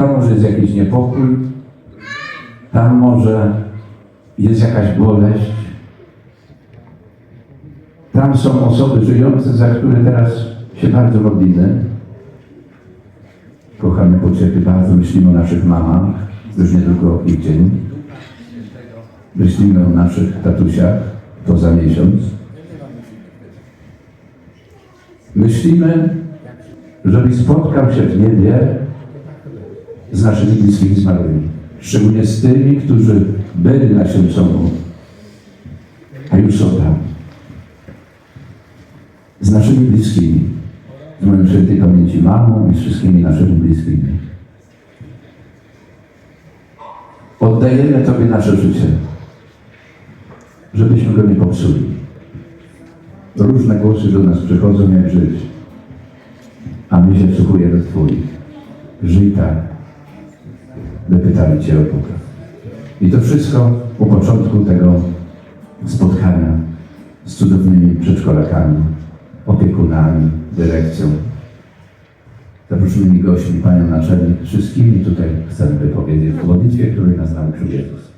Tam może jest jakiś niepokój, tam może jest jakaś boleść. Tam są osoby żyjące, za które teraz się bardzo modlimy. Kochamy pociechy, bardzo myślimy o naszych mamach, już nie tylko ich dzień. Myślimy o naszych tatusiach, to za miesiąc. Myślimy, żeby spotkał się w niebie z naszymi bliskimi zmarłymi. Szczególnie z tymi, którzy byli na Siemcomu, a już są tam. Z naszymi bliskimi, z moją świętej pamięci mamą i z wszystkimi naszymi bliskimi. Oddajemy Tobie nasze życie, żebyśmy go nie popsuli. Różne głosy do nas przychodzą, jak żyć, a my się wsłuchujemy w Twoich. Żyj tak, by pytali Cię o Boga. I to wszystko u początku tego spotkania z cudownymi przedszkolakami, opiekunami, dyrekcją, zaproszonymi gośćmi, Panią Naczelnik, wszystkimi tutaj chcemy wypowiedzieć w modlitwie, której nas nauczył Jezus.